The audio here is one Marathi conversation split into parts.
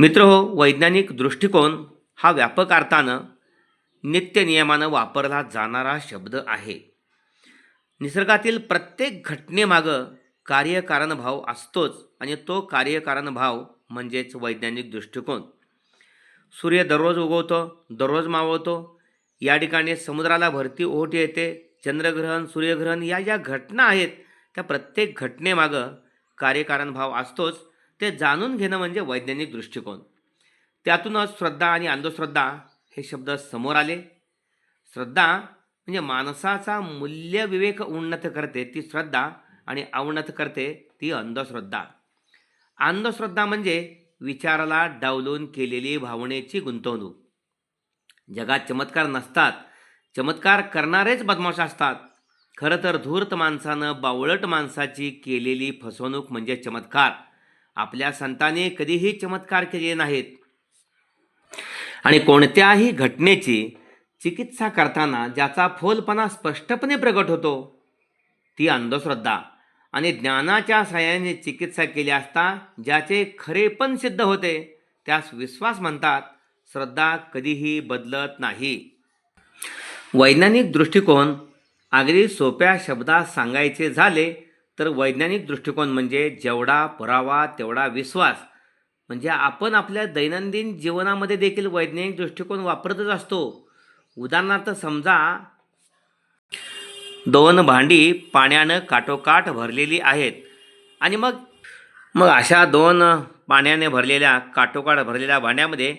मित्र हो वैज्ञानिक दृष्टिकोन हा व्यापक अर्थानं नित्यनियमानं वापरला जाणारा शब्द आहे. निसर्गातील प्रत्येक घटनेमागं कार्यकारणभाव असतोच आणि तो कार्यकारणभाव म्हणजेच वैज्ञानिक दृष्टिकोन. सूर्य दररोज उगवतो दररोज मावळतो. या ठिकाणी समुद्राला भरती ओहोट येते चंद्रग्रहण सूर्यग्रहण या ज्या घटना आहेत त्या प्रत्येक घटनेमागं कार्यकारणभाव असतोच. ते जाणून घेणं म्हणजे वैज्ञानिक दृष्टिकोन. त्यातूनच श्रद्धा आणि अंधश्रद्धा हे शब्द समोर आले. श्रद्धा म्हणजे माणसाचा मूल्यविवेक उन्नत करते ती श्रद्धा आणि अवनत करते ती अंधश्रद्धा. अंधश्रद्धा म्हणजे विचाराला डावलून केलेली भावनेची गुंतवणूक. जगात चमत्कार नसतात. चमत्कार करणारेच बदमाश असतात. खरं तर धूर्त माणसानं बावळट माणसाची केलेली फसवणूक म्हणजे चमत्कार. आपल्या संतांनी कधीही चमत्कार केले नाहीत. आणि कोणत्याही घटनेची चिकित्सा करताना ज्याचा फोलपणा स्पष्टपणे प्रगट होतो ती अंधश्रद्धा आणि ज्ञानाच्या सहाय्याने चिकित्सा केली असता ज्याचे खरेपण सिद्ध होते त्यास विश्वास म्हणतात श्रद्धा कधीही बदलत नाही. वैज्ञानिक दृष्टिकोन अगदी सोप्या शब्दात सांगायचे झाले तर वैज्ञानिक दृष्टिकोन म्हणजे जेवढा पुरावा तेवढा विश्वास. म्हणजे आपण आपल्या दैनंदिन जीवनामध्ये देखील वैज्ञानिक दृष्टिकोन वापरतच असतो. उदाहरणार्थ समजा दोन भांडी पाण्यानं काठोकाठ भरलेली आहेत. आणि मग मग अशा दोन पाण्याने भरलेल्या काठोकाठ भरलेल्या भांड्यामध्ये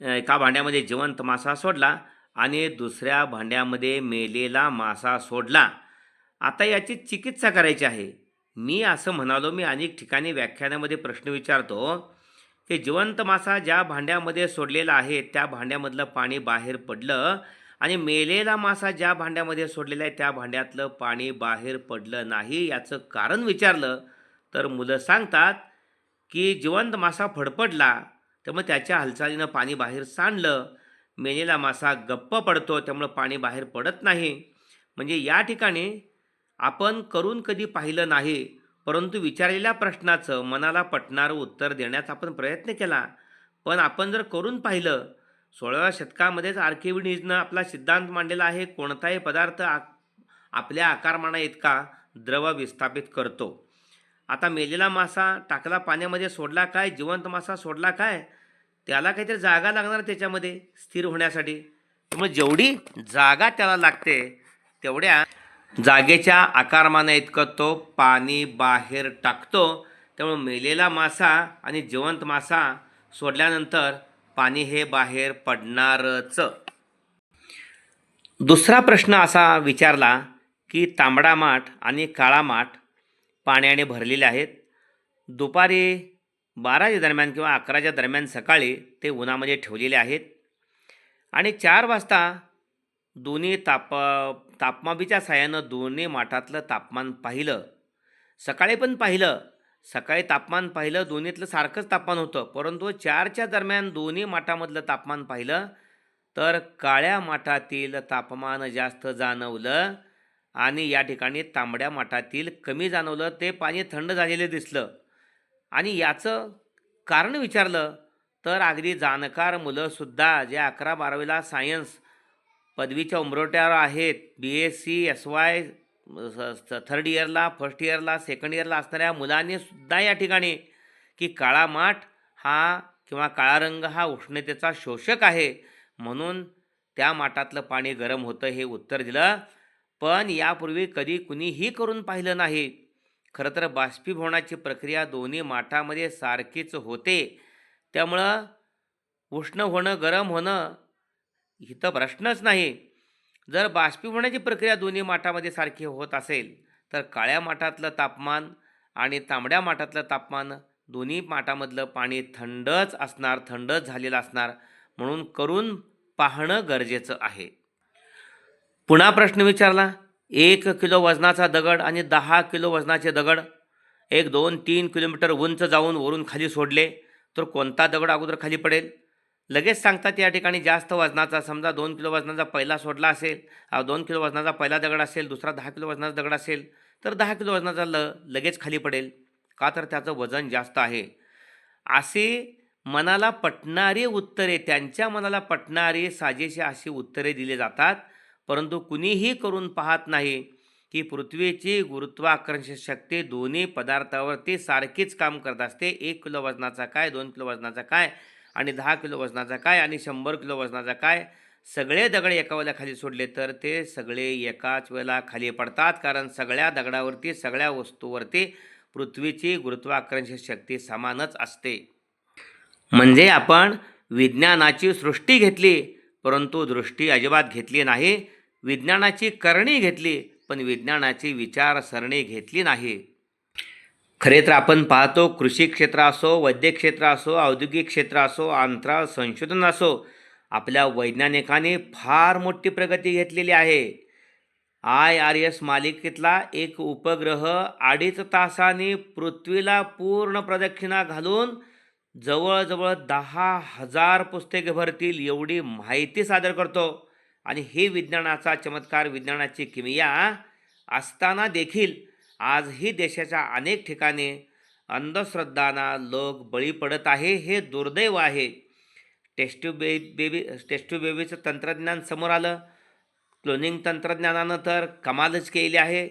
एका भांड्यामध्ये जिवंत मासा सोडला आणि दुसऱ्या भांड्यामध्ये मेलेला मासा सोडला. आता याची चिकित्सा करायची आहे. मी असं म्हणालो मी अनेक ठिकाणी व्याख्यानामध्ये प्रश्न विचारतो की जिवंत मासा ज्या भांड्यामध्ये सोडलेला आहे त्या भांड्यामधलं पाणी बाहेर पडलं आणि मेलेला मासा ज्या भांड्यामध्ये सोडलेला आहे त्या भांड्यातलं पाणी बाहेर पडलं नाही याचं कारण विचारलं तर मुलं सांगतात की जिवंत मासा फडफडला त्यामुळे त्याच्या हालचालीनं पाणी बाहेर सांडलं. मेलेला मासा गप्प पडतो त्यामुळं पाणी बाहेर पडत नाही. म्हणजे या ठिकाणी आपण करून कधी पाहिलं नाही परंतु विचारलेल्या प्रश्नाचं मनाला पटणारं उत्तर देण्याचा आपण प्रयत्न केला. पण आपण जर करून पाहिलं सोळाव्या शतकामध्येच आर्किविडीजनं आपला सिद्धांत मांडलेला आहे कोणताही पदार्थ आ आपल्या आकारमाना इतका द्रव विस्थापित करतो. आता मेलेला मासा टाकला पाण्यामध्ये सोडला काय? जिवंत मासा सोडला काय? त्याला काहीतरी जागा लागणार त्याच्यामध्ये स्थिर होण्यासाठी. त्यामुळे जेवढी जागा त्याला लागते तेवढ्या जागेच्या आकारमाना इतकं तो पाणी बाहेर टाकतो त्यामुळे मेलेला मासा आणि जिवंत मासा सोडल्यानंतर पाणी हे बाहेर पडणारच. दुसरा प्रश्न असा विचारला की तांबडा माठ आणि काळा माठ पाण्याने भरलेले आहेत. दुपारी बाराच्या दरम्यान किंवा अकराच्या दरम्यान सकाळी ते उन्हामध्ये ठेवलेले आहेत. आणि चार वाजता दोन्ही ताप तापमापीच्या साह्यानं दोन्ही माठातलं तापमान पाहिलं. सकाळी पण पाहिलं. सकाळी तापमान पाहिलं दोन्हीतलं सारखंच तापमान होतं. परंतु चारच्या दरम्यान दोन्ही माठामधलं तापमान पाहिलं तर काळ्या माठातील तापमान जास्त जाणवलं आणि या ठिकाणी तांबड्या माठातील कमी जाणवलं ते पाणी थंड झालेलं दिसलं. आणि याचं कारण विचारलं तर अगदी जाणकार मुलंसुद्धा जे अकरा बारावीला सायन्स पदवीच्या उंबरट्यावर आहेत. B S C S Y third इयरला फर्स्ट इयरला सेकंड इयरला असणाऱ्या मुलांनी सुद्धा या ठिकाणी की काळा माठ हा किंवा काळा रंग हा उष्णतेचा शोषक आहे. म्हणून त्या माठातलं पाणी गरम होतं हे उत्तर दिलं. पण यापूर्वी कधी कुणीही करून पाहिलं नाही. खरं तर बाष्पीभवनाची प्रक्रिया दोन्ही माठामध्ये सारखीच होते. त्यामुळं उष्ण होणं गरम होणं इथं प्रश्नच नाही. जर बाष्पीभवनाची प्रक्रिया दोन्ही माठामध्ये सारखी होत असेल तर काळ्या माठातलं तापमान आणि तांबड्या माठातलं तापमान दोन्ही माठामधलं पाणी थंडच असणार थंडच झालेलं असणार म्हणून करून पाहणं गरजेचं आहे. पुन्हा प्रश्न विचारला एक किलो वजनाचा दगड आणि दहा किलो वजनाचे दगड एक दोन तीन किलोमीटर उंच जाऊन वरून खाली सोडले तर कोणता दगड अगोदर खाली पडेल? लगेच सांगतात या ठिकाणी जास्त वजनाचा समजा दोन किलो वजनाचा पहिला सोडला असेल दोन किलो वजनाचा पहिला दगड असेल दुसरा दहा किलो वजनाचा दगड असेल तर दहा किलो वजनाचा ल लगेच खाली पडेल. का तर त्याचं वजन जास्त आहे. असे मनाला पटणारी उत्तरे त्यांच्या मनाला पटणारी साजेशी अशी उत्तरे दिली जातात. परंतु कुणीही करून पाहत नाही की पृथ्वीची गुरुत्वाकर्षण शक्ती दोन्ही पदार्थावरती सारखीच काम करत असते. एक किलो वजनाचा काय दोन किलो वजनाचा काय आणि दहा किलो वजनाचा काय आणि शंभर किलो वजनाचा काय? सगळे दगड एका वेळेला खाली सोडले तर ते सगळे एकाच वेळेला खाली पडतात. कारण सगळ्या दगडावरती सगळ्या वस्तूवरती पृथ्वीची गुरुत्वाकर्षण शक्ती समानच असते. म्हणजे आपण विज्ञानाची सृष्टी घेतली परंतु दृष्टी अजिबात घेतली नाही. विज्ञानाची करणी घेतली पण विज्ञानाची विचारसरणी घेतली नाही. खरे तर आपण पाहतो कृषी क्षेत्र असो वैद्यक क्षेत्र असो औद्योगिक क्षेत्र असो अंतराळ संशोधन असो आपल्या वैज्ञानिकांनी फार मोठी प्रगती घेतलेली आहे. आय आर एस मालिकेतला एक उपग्रह अडीच तासाने पृथ्वीला पूर्ण प्रदक्षिणा घालून जवळजवळ दहा हजार पुस्तके भरतील एवढी माहिती सादर करतो. आणि हे विज्ञानाचा चमत्कार विज्ञानाची किमया असताना देखील आजही देशाच्या अनेक ठिकाणी अंधश्रद्धांना लोक बळी पडत आहे हे दुर्दैव आहे. टेस्ट्यू बे बेबी टेस्ट्यू बेबीचं तंत्रज्ञान समोर आलं. क्लोनिंग तंत्रज्ञानानं तर कमालच केली आहे.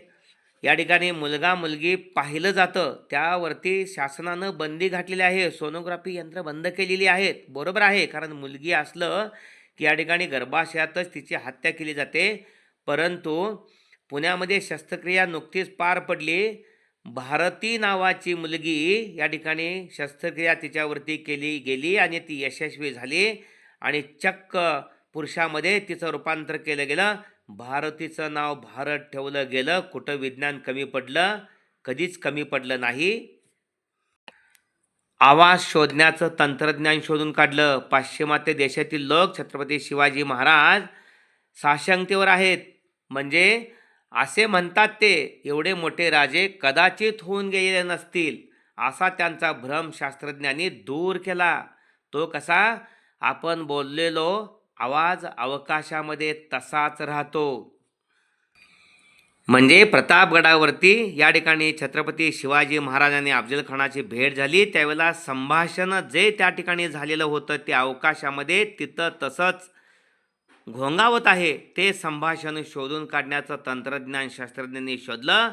या ठिकाणी मुलगा मुलगी पाहिलं जातं. त्यावरती शासनानं बंदी घातलेली आहे. सोनोग्राफी यंत्र बंद केलेली आहेत. बरोबर आहे. कारण मुलगी असलं की या ठिकाणी गर्भाशयातच तिची हत्या केली जाते. परंतु पुण्यामध्ये शस्त्रक्रिया नुकतीच पार पडली. भारती नावाची मुलगी या ठिकाणी शस्त्रक्रिया तिच्यावरती केली गेली आणि ती यशस्वी झाली आणि चक्क पुरुषामध्ये तिचं रूपांतर केलं गेलं. भारतीचं नाव भारत ठेवलं गेलं. कुठं विज्ञान कमी पडलं? कधीच कमी पडलं नाही. आवाज शोधण्याचं तंत्रज्ञान शोधून काढलं. पाश्चिमात्य देशातील लोक छत्रपती शिवाजी महाराज साशंकतेवर आहेत. म्हणजे असे म्हणतात ते एवढे मोठे राजे कदाचित होऊन गेलेले नसतील. असा त्यांचा भ्रम शास्त्रज्ञांनी दूर केला. तो कसा? आपण बोललेलो आवाज अवकाशामध्ये तसाच राहतो. म्हणजे प्रतापगडावरती या ठिकाणी छत्रपती शिवाजी महाराजांनी अफजलखानाची भेट झाली. त्यावेळेला संभाषण जे त्या ठिकाणी झालेलं होतं ते अवकाशामध्ये तिथं तसंच घोंगावत आहे. ते संभाषण शोधून काढण्याचं तंत्रज्ञान शास्त्रज्ञांनी शोधलं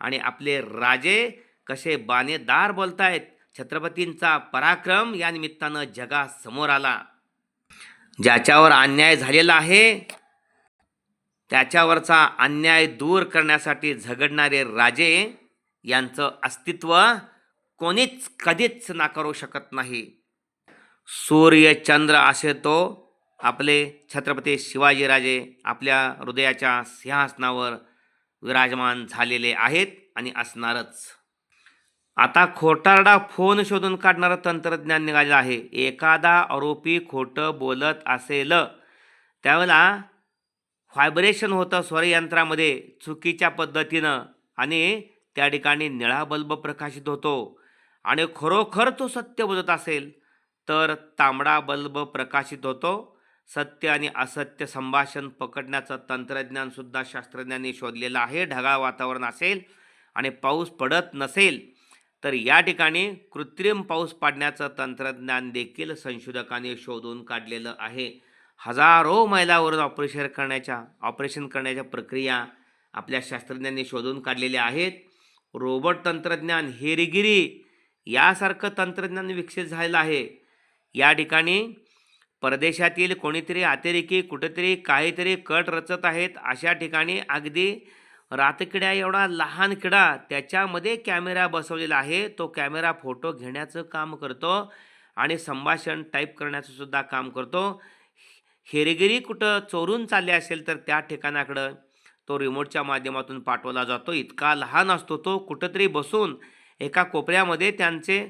आणि आपले राजे कसे बाणेदार बोलतायत छत्रपतींचा पराक्रम या निमित्तानं जगासमोर आला. ज्याच्यावर अन्याय झालेला आहे त्याच्यावरचा अन्याय दूर करण्यासाठी झगडणारे राजे यांचं अस्तित्व कोणीच कधीच नाकारू शकत नाही. सूर्य चंद्र असे तो आपले छत्रपती शिवाजीराजे आपल्या हृदयाच्या सिंहासनावर विराजमान झालेले आहेत आणि असणारच. आता खोटारडा फोन शोधून काढणारं तंत्रज्ञान निघालं आहे. एखादा आरोपी खोटं बोलत असेल त्यावेळेला व्हायब्रेशन होतं स्वरयंत्रामध्ये चुकीच्या पद्धतीनं आणि त्या ठिकाणी निळा बल्ब प्रकाशित होतो आणि खरोखर तो सत्य बोलत असेल तर तांबडा बल्ब प्रकाशित होतो सत्य आणि असत्य संभाषण पकडण्याचं तंत्रज्ञानसुद्धा शास्त्रज्ञांनी शोधलेलं आहे. ढगाळ वातावरण असेल आणि पाऊस पडत नसेल तर या ठिकाणी कृत्रिम पाऊस पाडण्याचं तंत्रज्ञान देखील संशोधकांनी शोधून काढलेलं आहे. हजारो मैलावरून ऑपरेशन करण्याच्या ऑपरेशन करण्याच्या प्रक्रिया आपल्या शास्त्रज्ञांनी शोधून काढलेल्या आहेत. रोबोट तंत्रज्ञान हेरिगिरी यासारखं तंत्रज्ञान विकसित झालेलं आहे. या ठिकाणी परदेशातील कोणीतरी अतिरेकी कुठेतरी काहीतरी कट रचत आहेत अशा ठिकाणी अगदी रातकिड्या एवढा लहान किडा त्याच्यामध्ये कॅमेरा बसवलेला आहे. तो कॅमेरा फोटो घेण्याचं काम करतो आणि संभाषण टाईप करण्याचं सुद्धा काम करतो. हेरगिरी कुठं चोरून चालले असेल तर त्या ठिकाणाकडं तो रिमोटच्या माध्यमातून पाठवला जातो. इतका लहान असतो तो कुठंतरी बसून एका कोपऱ्यामध्ये त्यांचे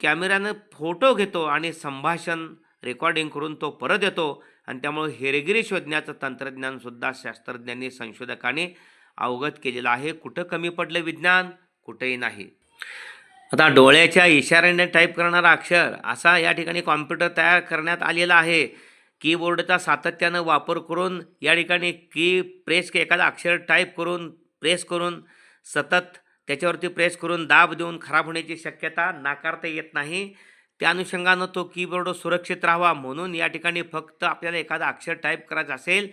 कॅमेऱ्यानं फोटो घेतो आणि संभाषण रेकॉर्डिंग करून तो परत येतो. आणि त्यामुळे हेरगिरी शोधण्याचं तंत्रज्ञानसुद्धा शास्त्रज्ञांनी संशोधकांनी अवगत केलेलं आहे. कुठं कमी पडलं विज्ञान? कुठेही नाही. आता डोळ्याच्या इशाऱ्याने टाईप करणारा अक्षर असा या ठिकाणी कॉम्प्युटर तयार करण्यात आलेला आहे. कीबोर्डचा सातत्यानं वापर करून या ठिकाणी की प्रेस एखादा अक्षर टाईप करून प्रेस करून सतत त्याच्यावरती प्रेस करून दाब देऊन खराब होण्याची शक्यता नाकारता येत नाही. त्या अनुषंगानं तो कीबोर्ड सुरक्षित राहावा म्हणून या ठिकाणी फक्त आपल्याला एखादा अक्षर टाईप करायचं असेल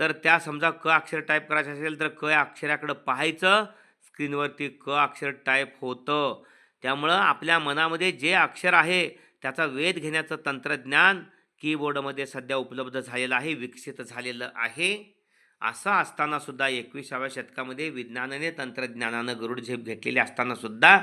तर त्या समजा क अक्षर टाईप करायचं असेल तर क या अक्षराकडं पाहायचं स्क्रीनवरती क अक्षर टाईप होतं. त्यामुळं आपल्या मनामध्ये जे अक्षर आहे त्याचा वेध घेण्याचं तंत्रज्ञान कीबोर्डमध्ये सध्या उपलब्ध झालेलं आहे विकसित झालेलं आहे. असं असतानासुद्धा एकविसाव्या शतकामध्ये विज्ञानाने तंत्रज्ञानानं गरुड झेप घेतलेली असतानासुद्धा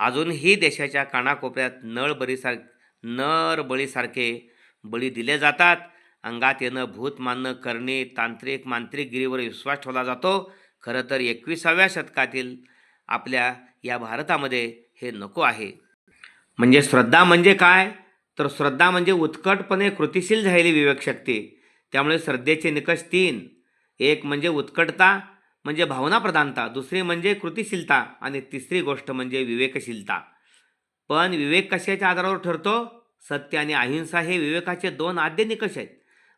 अजूनही देशाच्या कानाकोपऱ्यात नळ बळीसार नर बळीसारखे बळी दिले जातात. अंगात येणं भूत मानणं करणे तांत्रिक मांत्रिकगिरीवर विश्वास ठेवला जातो. खरं तर एकविसाव्या शतकातील आपल्या या भारतामध्ये हे नको आहे. म्हणजे श्रद्धा म्हणजे काय? तर श्रद्धा म्हणजे उत्कटपणे कृतिशील झालेली विवेकशक्ती. त्यामुळे श्रद्धेचे निकष तीन. एक म्हणजे उत्कटता म्हणजे भावनाप्रधानता दुसरी म्हणजे कृतिशीलता आणि तिसरी गोष्ट म्हणजे विवेकशीलता. पण विवेक कशाच्या आधारावर ठरतो? सत्य आणि अहिंसा हे विवेकाचे दोन आद्य निकष आहेत.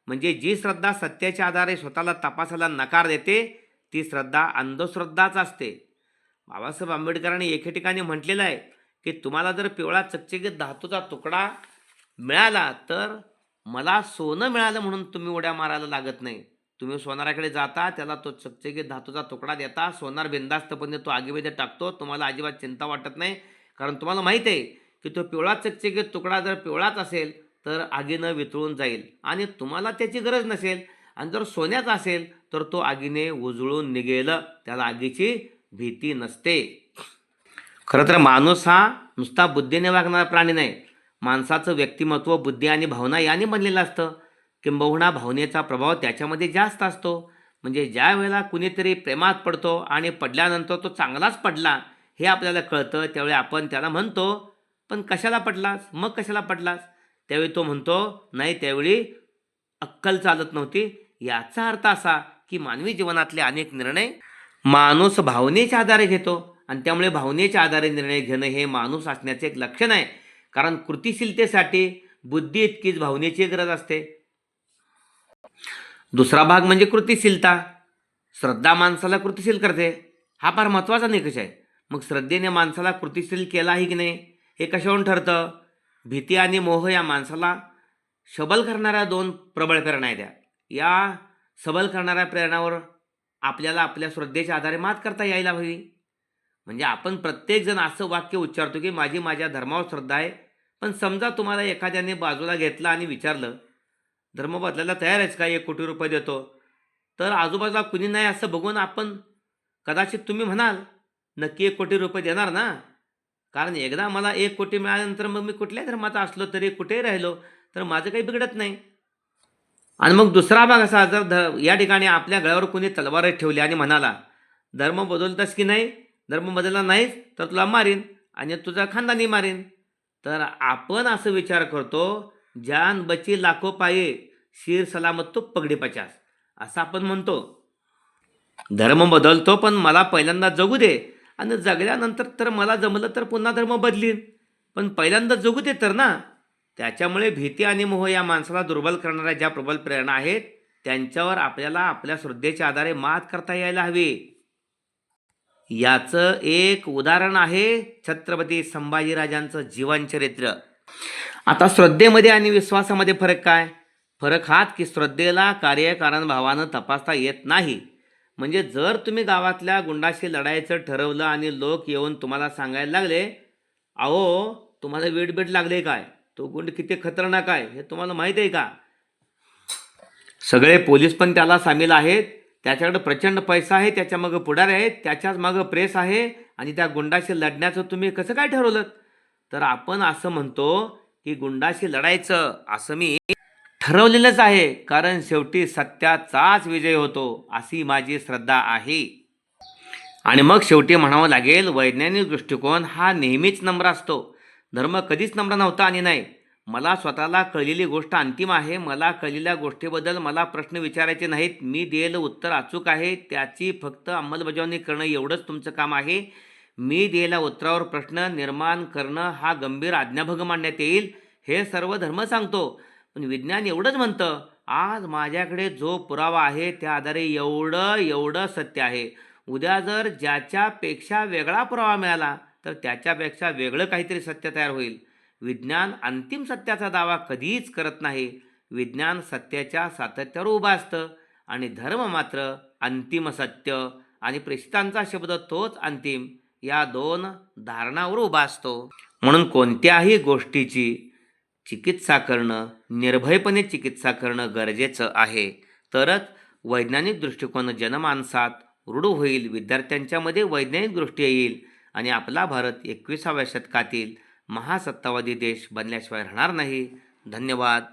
म्हणजे जी श्रद्धा सत्याच्या आधारे स्वतःला तपासायला नकार देते ती श्रद्धा अंधश्रद्धाच असते. बाबासाहेब आंबेडकरांनी एके ठिकाणी म्हटलेलं आहे की तुम्हाला जर पिवळा चकचकीत धातूचा तुकडा मिळाला तर मला सोनं मिळालं म्हणून तुम्ही उड्या मारायला लागत नाही. तुम्ही सोनाराकडे जाता त्याला तो चकचकीत धातूचा तुकडा देता सोनार बिंदास्तपणे तो आगीमध्ये टाकतो तुम्हाला अजिबात चिंता वाटत नाही. कारण तुम्हाला माहीत आहे की तो पिवळा चकचकीत तुकडा जर पिवळाच असेल तर आगीनं वितळून जाईल. आणि तुम्हाला त्याची गरज नसेल. आणि जर सोन्याचा असेल तर तो आगीने उजळून निघेल. त्याला आगीची भीती नसते. खरं तर माणूस हा नुसता बुद्धीने वागणारा प्राणी नाही. माणसाचं व्यक्तिमत्व बुद्धी आणि भावना याने बनलेलं असतं. किंबहुना भावनेचा प्रभाव त्याच्यामध्ये जास्त असतो. म्हणजे ज्या वेळेला कुणीतरी प्रेमात पडतो आणि पडल्यानंतर तो चांगलाच पडला हे आपल्याला कळतं. त्यावेळी आपण त्याला म्हणतो पण कशाला पडलास? मग कशाला पडलास? त्यावेळी तो म्हणतो नाही त्यावेळी अक्कल चालत नव्हती. याचा अर्थ असा की मानवी जीवनातले अनेक निर्णय माणूस भावनेच्या आधारे घेतो. आणि त्यामुळे भावनेच्या आधारे निर्णय घेणं हे माणूस असण्याचे एक लक्षण आहे. कारण कृतिशीलतेसाठी बुद्धी इतकीच भावनेची गरज असते. दुसरा भाग म्हणजे कृतिशीलता. श्रद्धा माणसाला कृतिशील करते. हा फार महत्त्वाचा निकष आहे. मग श्रद्धेने माणसाला कृतिशील केला आहे की नाही हे कशावरून ठरतं? भीती आणि मोह या माणसाला सबल करणाऱ्या दोन प्रबळ प्रेरणा आहेत या सबल करणाऱ्या प्रेरणावर आपल्याला आपल्या श्रद्धेच्या आधारे मात करता यायला हवी. म्हणजे आपण प्रत्येकजण असं वाक्य उच्चारतो की माझी माझ्या धर्मावर श्रद्धा आहे पण समजा तुम्हाला एखाद्याने बाजूला घेतलं आणि विचारलं धर्म बदलायला तयार आहेस का? एक कोटी रुपये देतो. तर आजूबाजूला कुणी नाही असं बघून आपण कदाचित तुम्ही म्हणाल नक्की एक कोटी रुपये देणार ना? कारण एकदा मला एक कोटी मिळाल्यानंतर मग मी कुठल्याही धर्माचा असलो तरी कुठेही राहिलो तर माझं काही बिघडत नाही. आणि मग दुसरा भाग असा जर ध या ठिकाणी आपल्या गळ्यावर कोणी तलवार ठेवली आणि म्हणाला धर्म बदलतास की नाही? धर्म बदलला नाहीस तर तुला मारीन आणि तुझा खानदानी मारीन. तर आपण असं विचार करतो जान बची लाखो पाये शिर सलामत तो पगडी पचास. असं आपण म्हणतो. धर्म बदलतो पण मला पहिल्यांदा जगू दे. आणि जगल्यानंतर तर मला जमलं तर पुन्हा धर्म बदलीन. पण पहिल्यांदा जगू दे तर ना. त्याच्यामुळे भीती आणि मोह या माणसाला दुर्बल करणाऱ्या ज्या प्रबल प्रेरणा आहेत त्यांच्यावर आपल्याला आपल्या श्रद्धेच्या आधारे मात करता यायला हवी. याचं एक उदाहरण आहे छत्रपती संभाजीराजांचं जीवनचरित्र. आता श्रद्धेमध्ये आणि विश्वासामध्ये फरक काय? फरक हाच की श्रद्धेला कार्यकारण भावानं तपासता येत नाही. म्हणजे जर तुम्ही गावातल्या गुंडाशी लढायचं ठरवलं आणि लोक येऊन तुम्हाला सांगायला लागले अहो तुम्हाला वेट बीट लागले काय? तो गुंड किती खतरनाक आहे हे तुम्हाला माहीत आहे का? सगळे पोलीस पण त्याला सामील आहेत. त्याच्याकडे प्रचंड पैसा आहे त्याच्या मागं पुढारी आहेत त्याच्याच मागं प्रेस आहे आणि त्या गुंडाशी लढण्याचं तुम्ही कसं काय ठरवलं तर आपण असं म्हणतो की गुंडाशी लढायचं असं मी ठरवलेलंच आहे. कारण शेवटी सत्याचाच विजय होतो अशी माझी श्रद्धा आहे. आणि मग शेवटी म्हणावं लागेल वैज्ञानिक दृष्टिकोन हा नेहमीच नम्र असतो. धर्म कधीच नम्र नव्हता आणि नाही. मला स्वतःला कळलेली गोष्ट अंतिम आहे. मला कळलेल्या गोष्टीबद्दल मला प्रश्न विचारायचे नाहीत. मी दिलेलं उत्तर अचूक आहे. त्याची फक्त अंमलबजावणी करणं एवढंच तुमचं काम आहे. मी दिलेल्या उत्तरावर प्रश्न निर्माण करणं हा गंभीर आज्ञाभग मांडण्यात येईल हे सर्व धर्म सांगतो. पण विज्ञान एवढंच म्हणतं आज माझ्याकडे जो पुरावा आहे त्या आधारे एवढं एवढं सत्य आहे. उद्या जर ज्याच्यापेक्षा वेगळा पुरावा मिळाला तर त्याच्यापेक्षा वेगळं काहीतरी सत्य तयार होईल. विज्ञान अंतिम सत्याचा दावा कधीच करत नाही. विज्ञान सत्याच्या सातत्यावर उभं असतं आणि धर्म मात्र अंतिम सत्य आणि प्रेषितांचा शब्द तोच अंतिम. या दोन धारणावर उभा असतो. म्हणून कोणत्याही गोष्टीची चिकित्सा करणं निर्भयपणे चिकित्सा करणं गरजेचं आहे. तरच वैज्ञानिक दृष्टिकोन जनमानसात रूढ होईल विद्यार्थ्यांच्यामध्ये वैज्ञानिक दृष्टी येईल आणि आपला भारत एकविसाव्या शतकातील महासत्तावादी देश बनल्याशिवाय राहणार नाही. धन्यवाद.